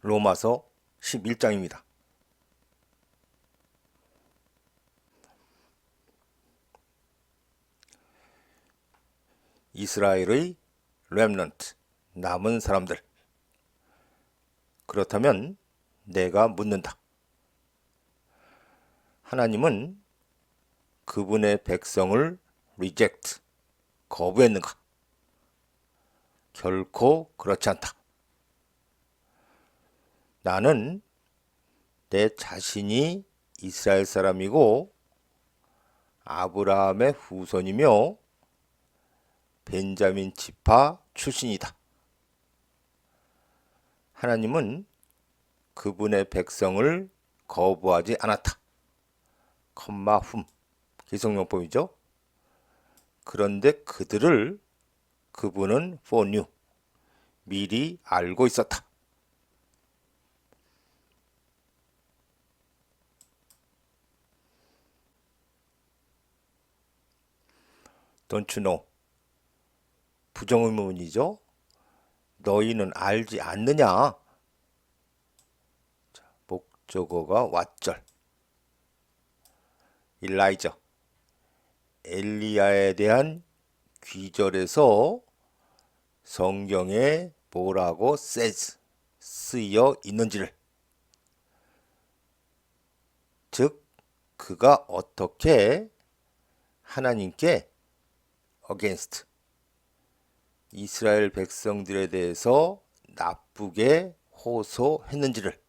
로마서 11장입니다. 이스라엘의 렘넌트 남은 사람들 그렇다면 내가 묻는다. 하나님은 그분의 백성을 reject 거부했는가? 결코 그렇지 않다. 나는 내 자신이 이스라엘 사람이고 아브라함의 후손이며 벤자민 지파 출신이다. 하나님은 그분의 백성을 거부하지 않았다. 컴마 훔 기성용법이죠. 그런데 그들을 그분은 포뉴 미리 알고 있었다. Don't you know? 부정의문이죠. 너희는 알지 않느냐? 자, 목적어가 왓절. 일라이저. 엘리야에 대한 귀절에서 성경에 뭐라고 says 쓰여 있는지를 즉 그가 어떻게 하나님께 against 이스라엘 백성들에 대해서 나쁘게 호소했는지를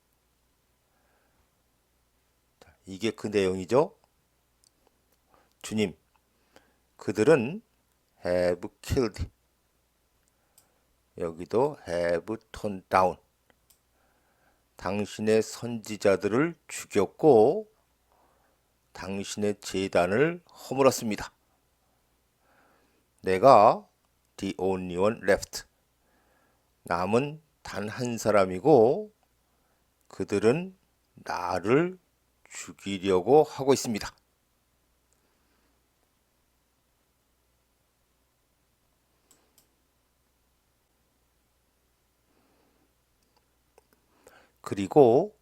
이게 그 내용이죠. 주님, 그들은 have killed. 여기도 have torn down. 당신의 선지자들을 죽였고 당신의 재단을 허물었습니다. 내가 the only one left. 남은 단 한 사람이고 그들은 나를 죽이려고 하고 있습니다. 그리고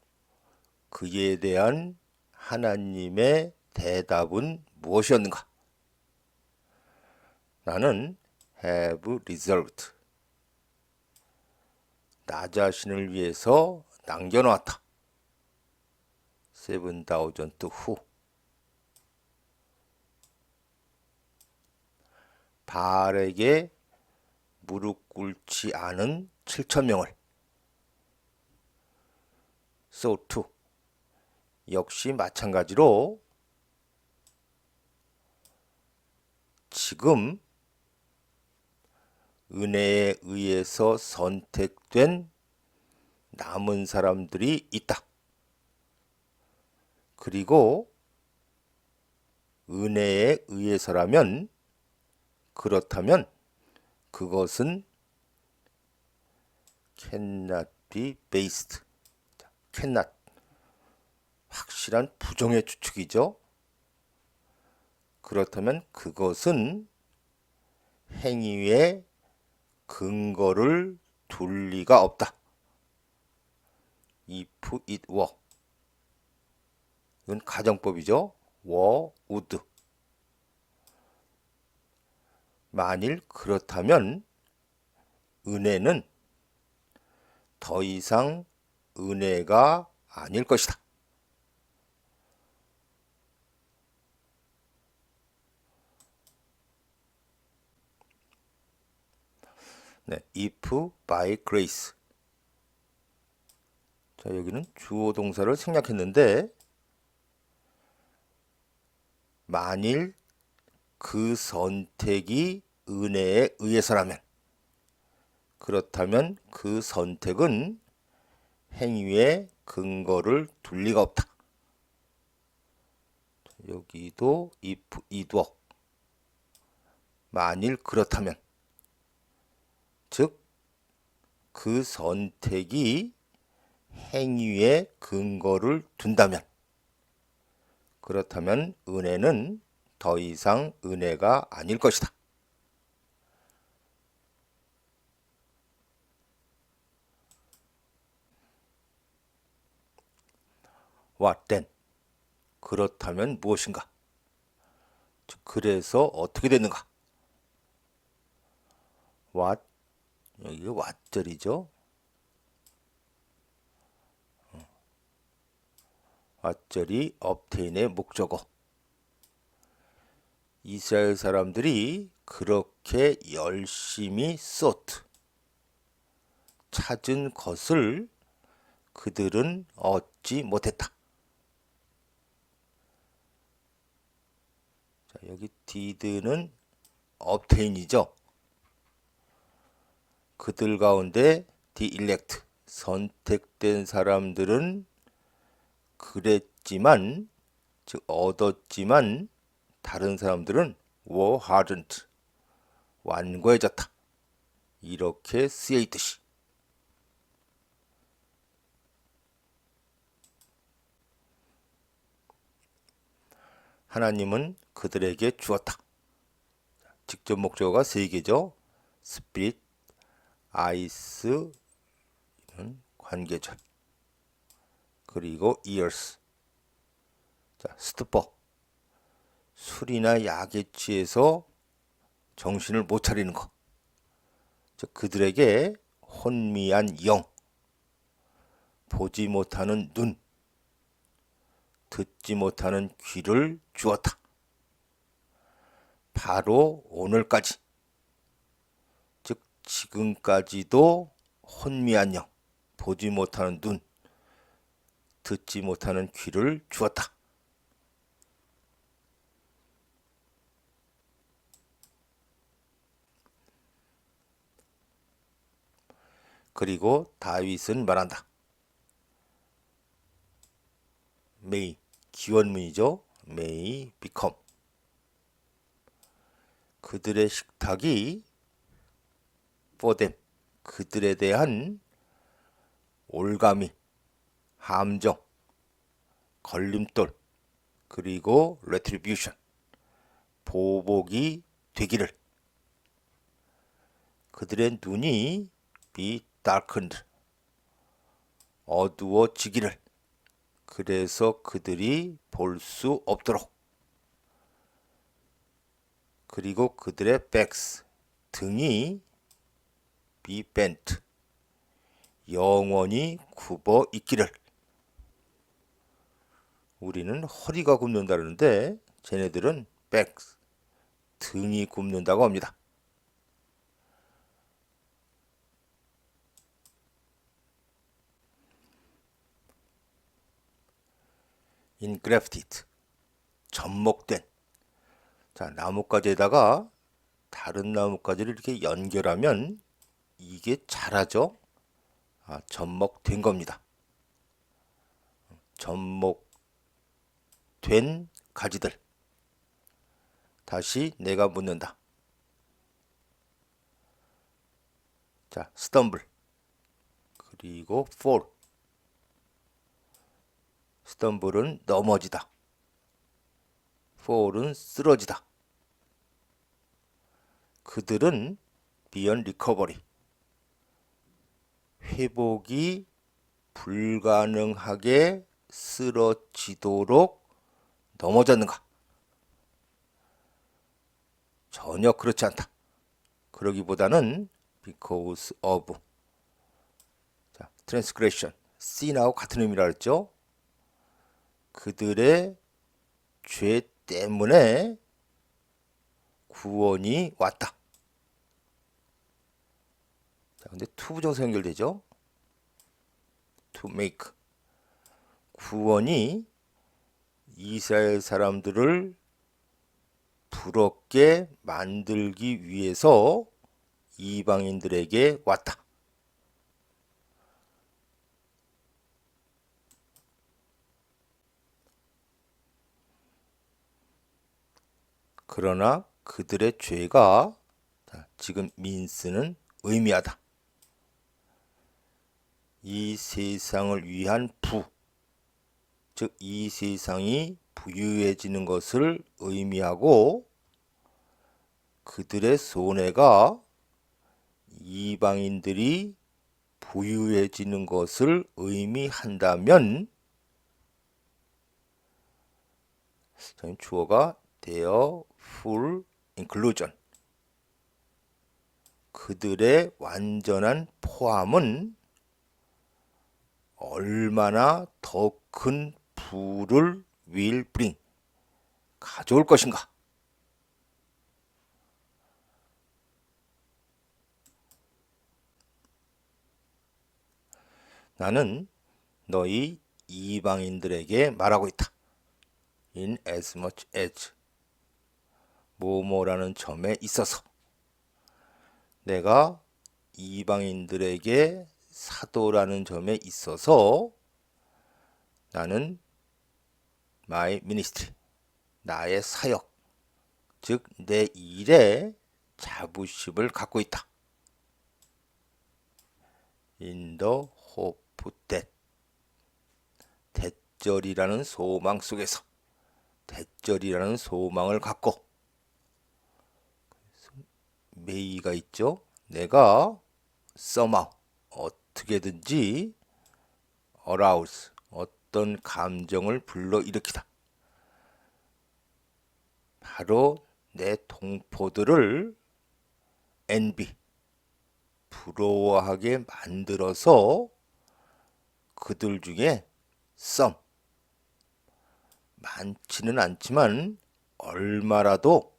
그에 대한 하나님의 대답은 무엇이었는가? 나는 have reserved. 나 자신을 위해서 남겨놓았다. seven thousand 후. 바알에게 무릎 꿇지 않은 7천 명을 so too 역시 마찬가지로 지금 은혜에 의해서 선택된 남은 사람들이 있다. 그리고 은혜에 의해서라면 그렇다면 그것은 cannot be based. cannot 확실한 부정의 추측이죠. 그렇다면 그것은 행위의 근거를 둘 리가 없다. if it were. 이건 가정법이죠. were, would. 만일 그렇다면 은혜는 더 이상 은혜가 아닐 것이다. 네, if by grace. 자, 여기는 주어 동사를 생략했는데 만일 그 선택이 은혜에 의해서라면 그렇다면 그 선택은 행위의 근거를 둘 리가 없다. 여기도 if were 만일 그렇다면 즉 그 선택이 행위의 근거를 둔다면 그렇다면 은혜는 더 이상 은혜가 아닐 것이다. What? 그렇다면 무엇인가? 즉, 그래서 어떻게 됐는가? What 여기가 왓절이죠. 왓절이 obtain의 목적어. 이스라엘 사람들이 그렇게 열심히 sought 찾은 것을 그들은 얻지 못했다. 자, 여기 did는 obtain이죠. 그들 가운데 elect 선택된 사람들은 그랬지만 즉 얻었지만 다른 사람들은 were hardened 완고해졌다. 이렇게 쓰여 있듯이 하나님은 그들에게 주었다. 직접 목적어가 세 개죠. 스피릿, 아이스는 관계절. 그리고 ears. 자, 스투퍼. 술이나 약에 취해서 정신을 못 차리는 것. 즉 그들에게 혼미한 영, 보지 못하는 눈, 듣지 못하는 귀를 주었다. 바로 오늘까지, 즉 지금까지도 혼미한 영, 보지 못하는 눈, 듣지 못하는 귀를 주었다. 그리고 다윗은 말한다. may 기원문이죠. may become 그들의 식탁이 them 그들에 대한 올가미, 함정, 걸림돌, 그리고 retribution 보복이 되기를. 그들의 눈이 darkened 어두워지기를. 그래서 그들이 볼 수 없도록. 그리고 그들의 backs 등이 be bent. 영원히 굽어 있기를. 우리는 허리가 굽는다는데 쟤네들은 backs 등이 굽는다고 합니다. engrafted 접목된. 자 나뭇가지에다가 다른 나뭇가지를 이렇게 연결하면 이게 자라죠? 아, 접목된 겁니다. 접목된 가지들. 다시 내가 묻는다. 자 stumble. 그리고 fall. 스텀블은 넘어지다. 폴은 쓰러지다. 그들은 비언 리커버리 회복이 불가능하게 쓰러지도록 넘어졌는가? 전혀 그렇지 않다. 그러기보다는 because of 자, transgression, sin하고 같은 의미라 했죠. 그들의 죄 때문에 구원이 왔다. 자, 근데 투부정사 연결되죠? to make. 구원이 이스라엘 사람들을 부럽게 만들기 위해서 이방인들에게 왔다. 그러나 그들의 죄가 지금 민스는 의미하다. 이 세상을 위한 부, 즉 이 세상이 부유해지는 것을 의미하고 그들의 손해가 이방인들이 부유해지는 것을 의미한다면 주어가 their full inclusion. 그들의 완전한 포함은 얼마나 더 큰 부를 will bring 가져올 것인가? 나는 너희 이방인들에게 말하고 있다. In as much as 뭐뭐라는 점에 있어서 내가 이방인들에게 사도라는 점에 있어서 나는 my ministry 나의 사역 즉 내 일에 자부심을 갖고 있다. In the hope that 대절이라는 소망 속에서 대절이라는 소망을 갖고 메이가 있죠. 내가 somehow 어 떻게든지 arouse 어떤 감정을 불러일으키다. 바로 내 동포들을 envy 부러워하게 만들어서 그들 중에 some 많지는 않지만 얼마라도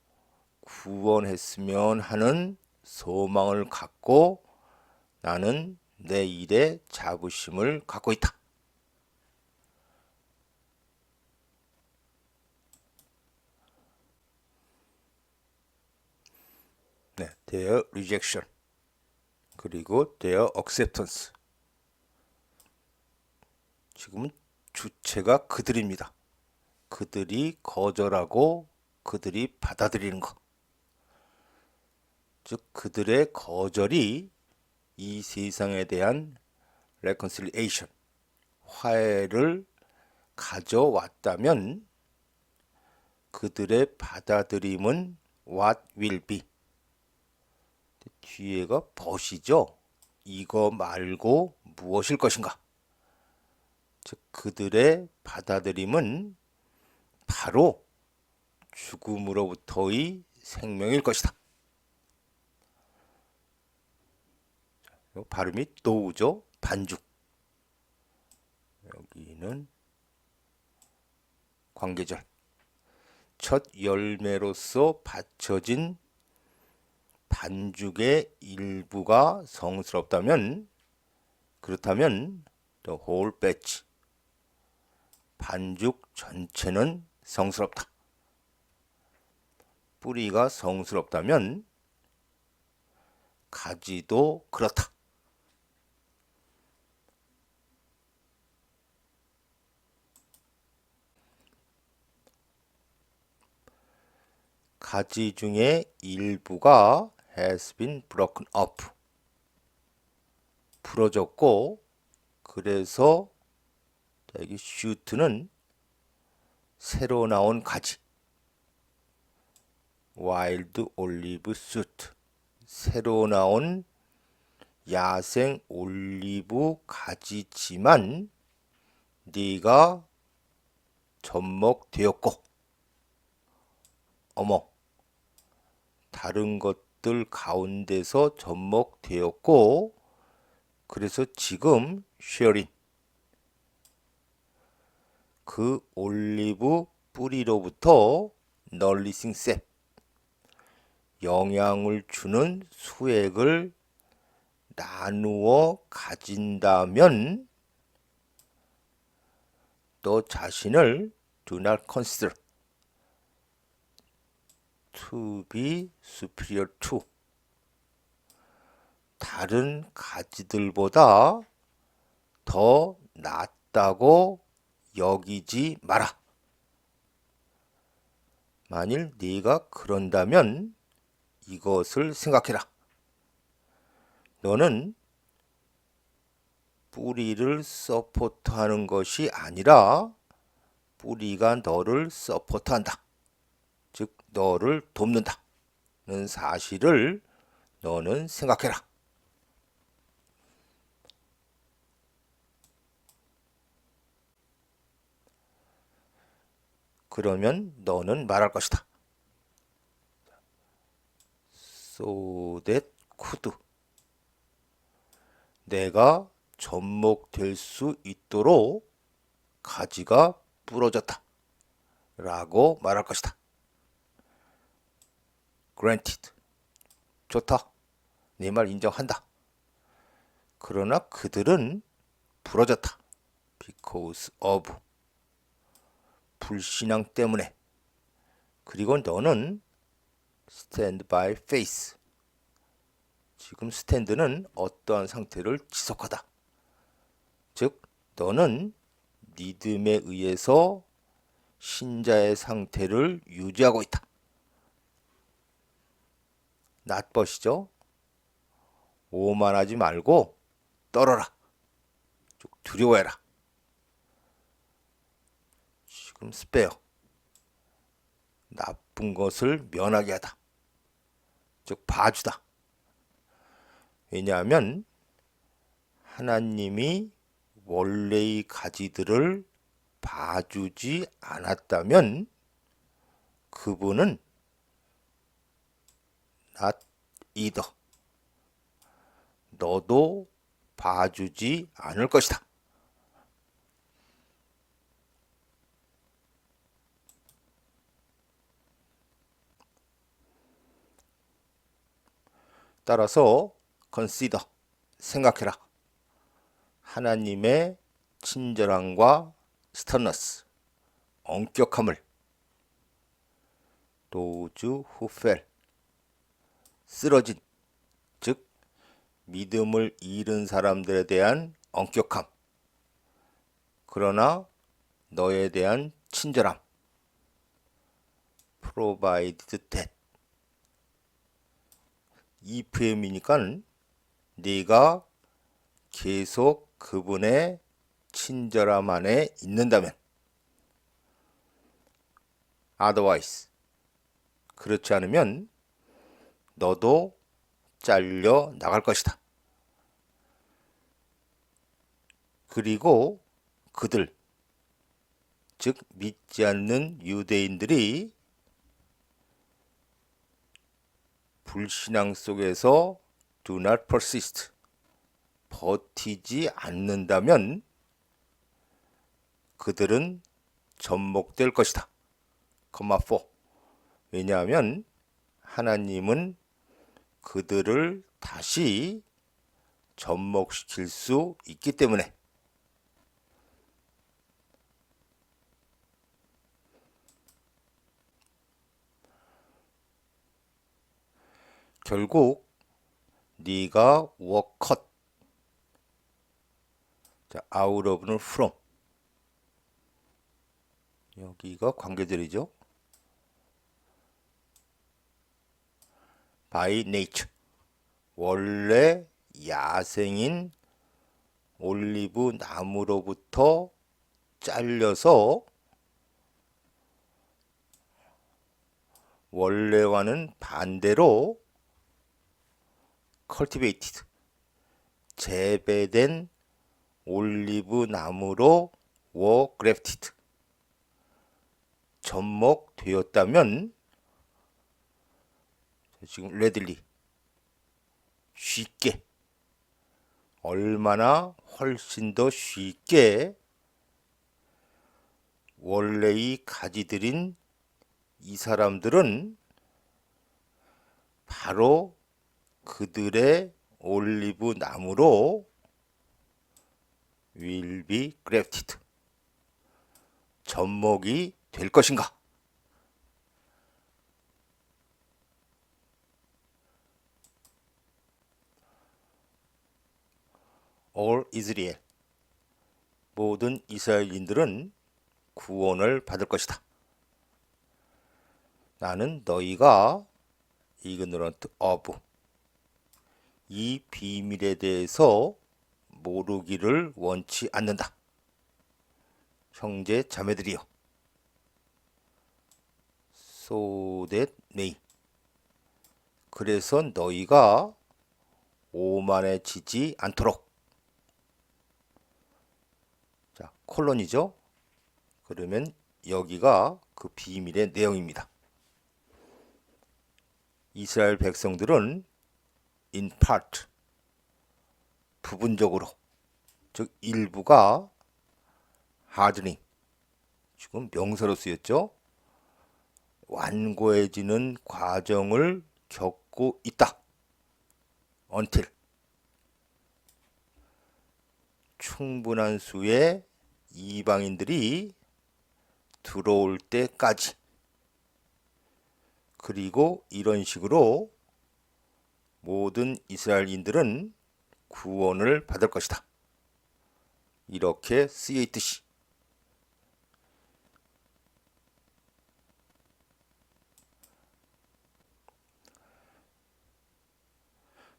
구원했으면 하는 소망을 갖고 나는 내 일에 자부심을 갖고 있다. 네, their rejection 그리고 their acceptance 지금은 주체가 그들입니다. 그들이 거절하고 그들이 받아들이는 것. 즉 그들의 거절이 이 세상에 대한 reconciliation, 화해를 가져왔다면 그들의 받아들임은 what will be. 뒤에가 벗이죠. 이거 말고 무엇일 것인가? 즉 그들의 받아들임은 바로 죽음으로부터의 생명일 것이다. 발음이 노우죠. 반죽. 여기는 관계절. 첫 열매로서 받쳐진 반죽의 일부가 성스럽다면 그렇다면 the whole batch 반죽 전체는 성스럽다. 뿌리가 성스럽다면 가지도 그렇다. 가지 중에 일부가 has been broken up. 부러졌고 그래서 여기 shoot는 새로 나온 가지. 와일드 올리브 수트. 새로 나온 야생 올리브 가지지만 네가 접목되었고 어머 다른 것들 가운데서 접목되었고 그래서 지금 쉐어린 그 올리브 뿌리로부터 널리싱 셉. 영향을 주는 수액을 나누어 가진다면 너 자신을 do not consider to be superior to 다른 가지들보다 더 낫다고 여기지 마라. 만일 네가 그런다면 이것을 생각해라. 너는 뿌리를 서포트하는 것이 아니라 뿌리가 너를 서포트한다. 즉 너를 돕는다는 사실을 너는 생각해라. 그러면 너는 말할 것이다. So that could. 내가 접목될 수 있도록 가지가 부러졌다. 라고 말할 것이다. Granted. 좋다. 네 말 인정한다. 그러나 그들은 부러졌다. Because of. 불신앙 때문에. 그리고 너는 stand by faith. 지금 스탠드는 어떠한 상태를 지속하다. 즉, 너는 믿음에 의해서 신자의 상태를 유지하고 있다. 낫벗이죠. 오만하지 말고 떨어라. 쭉 두려워해라. 지금 스페어. 나쁜 것을 면하게 하다. 즉 봐주다. 왜냐하면 하나님이 원래의 가지들을 봐주지 않았다면 그분은 not either. 너도 봐주지 않을 것이다. 따라서 consider 생각해라. 하나님의 친절함과 스터너스 엄격함을 who fell 쓰러진 즉 믿음을 잃은 사람들에 대한 엄격함 그러나 너에 대한 친절함. Provided that ifm이니까 네가 계속 그분의 친절함 안에 있는다면. Otherwise. 그렇지 않으면 너도 잘려 나갈 것이다. 그리고 그들 즉 믿지 않는 유대인들이 불신앙 속에서 do not persist 버티지 않는다면 그들은 접목될 것이다. 컴마 4. 왜냐하면 하나님은 그들을 다시 접목시킬 수 있기 때문에 결국 네가 워컷 자, out of는 from 여기가 관계절이죠. By nature. 원래 야생인 올리브 나무로부터 잘려서 원래와는 반대로 cultivated 재배된 올리브 나무로 grafted 접목되었다면 지금 레들리. 쉽게. 얼마나 훨씬 더 쉽게 원래의 가지들인 이 사람들은 바로 그들의 올리브 나무로 will be grafted 접목이 될 것인가? All Israel 모든 이스라엘인들은 구원을 받을 것이다. 나는 너희가 ignorant of 이 비밀에 대해서 모르기를 원치 않는다. 형제 자매들이여. So that may. 그래서 너희가 오만해지지 않도록. 자, 콜론이죠. 그러면 여기가 그 비밀의 내용입니다. 이스라엘 백성들은 in part 부분적으로 즉 일부가 hardening 지금 명사로 쓰였죠. 완고해지는 과정을 겪고 있다. until 충분한 수의 이방인들이 들어올 때까지 그리고 이런 식으로 모든 이스라엘인들은 구원을 받을 것이다. 이렇게 쓰여 있듯이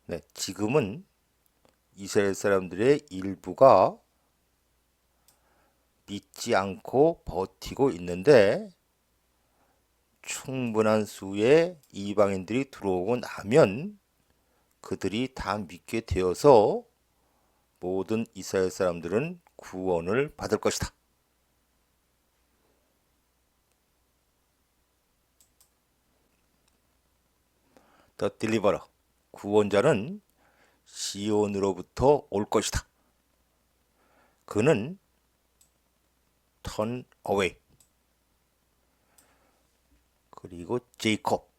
네, 지금은 이스라엘 사람들의 일부가 믿지 않고 버티고 있는데 충분한 수의 이방인들이 들어오고 나면 그들이 다 믿게 되어서 모든 이스라엘 사람들은 구원을 받을 것이다. The deliverer, 구원자는 시온으로부터 올 것이다. 그는 turn away. 그리고 제이콥,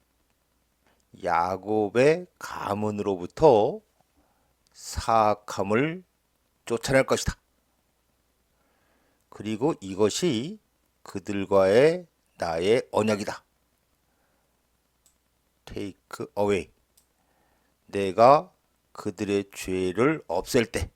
야곱의 가문으로부터 사악함을 쫓아낼 것이다. 그리고 이것이 그들과의 나의 언약이다. take away. 내가 그들의 죄를 없앨 때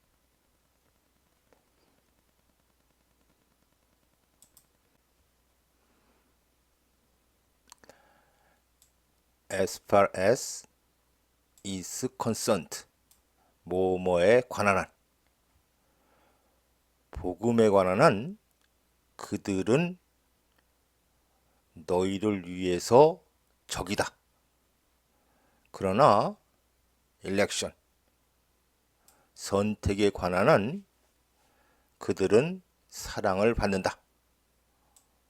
as far as is concerned 뭐뭐에 관한 한 복음에 관한 한 그들은 너희를 위해서 적이다. 그러나 election 선택에 관한 한 그들은 사랑을 받는다.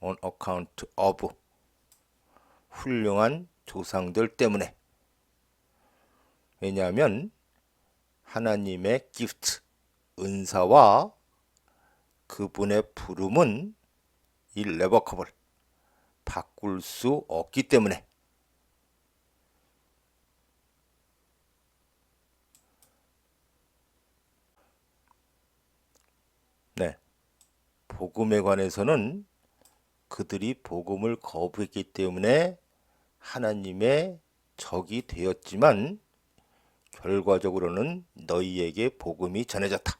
on account of 훌륭한 조상들 때문에 왜냐하면 하나님의 기프트 은사와 그분의 부름은 irrevocable 바꿀 수 없기 때문에 네. 복음에 관해서는 그들이 복음을 거부했기 때문에 하나님의 적이 되었지만 결과적으로는 너희에게 복음이 전해졌다.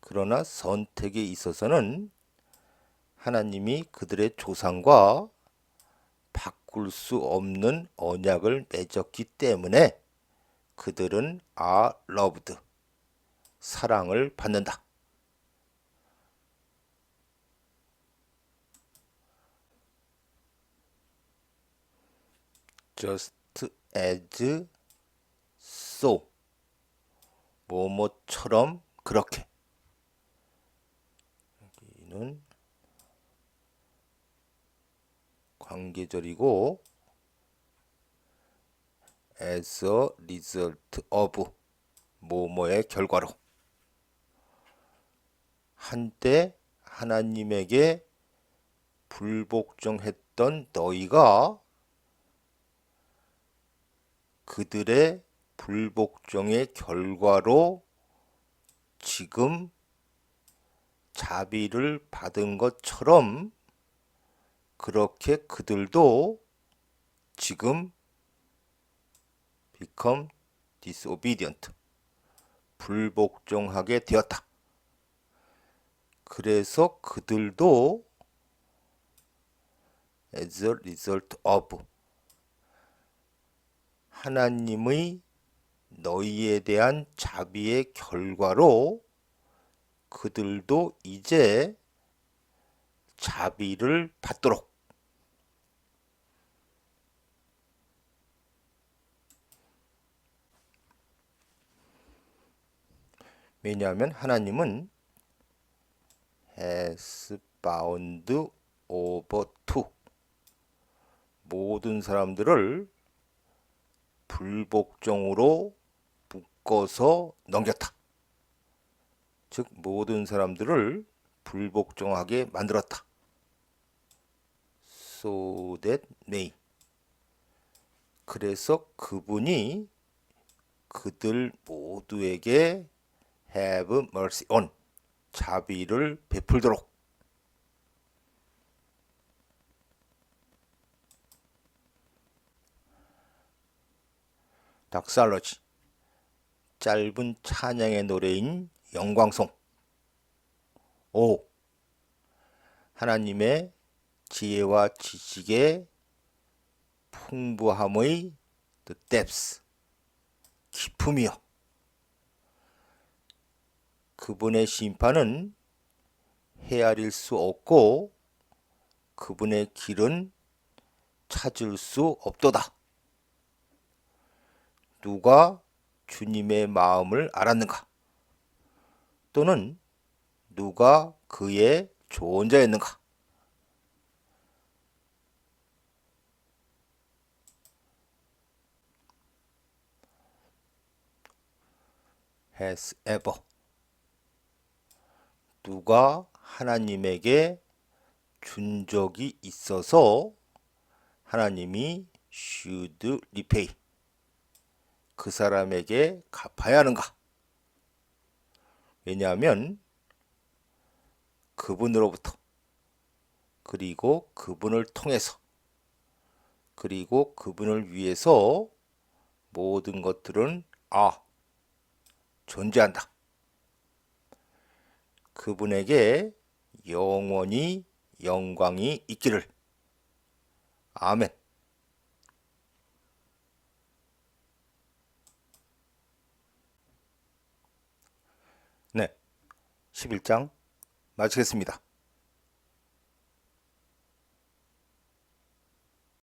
그러나 선택에 있어서는 하나님이 그들의 조상과 바꿀 수 없는 언약을 맺었기 때문에 그들은 are loved 사랑을 받는다. Just as so. 뭐뭐처럼 그렇게. 여기는 관계절이고 as a result of 뭐뭐의 결과로. 한때 하나님에게 불복종했던 너희가 그들의 불복종의 결과로 지금 자비를 받은 것처럼 그렇게 그들도 지금 become disobedient 불복종하게 되었다. 그래서 그들도 as a result of 하나님의 너희에 대한 자비의 결과로 그들도 이제 자비를 받도록. 왜냐하면 하나님은 has bound over to 모든 사람들을 불복종으로 묶어서 넘겼다. 즉 모든 사람들을 불복종하게 만들었다. So that may 그래서 그분이 그들 모두에게 have mercy on 자비를 베풀도록 닥살러지 짧은 찬양의 노래인 영광송 5. 하나님의 지혜와 지식의 풍부함의 the depths 깊음이요 그분의 심판은 헤아릴 수 없고 그분의 길은 찾을 수 없도다. 누가 주님의 마음을 알았는가? 또는 누가 그의 조언자였는가? has ever 누가 하나님에게 준 적이 있어서 하나님이 should repay 그 사람에게 갚아야 하는가? 왜냐하면 그분으로부터 그리고 그분을 통해서 그리고 그분을 위해서 모든 것들은 아 존재한다. 그분에게 영원히 영광이 있기를. 아멘. 네. 11장 마치겠습니다.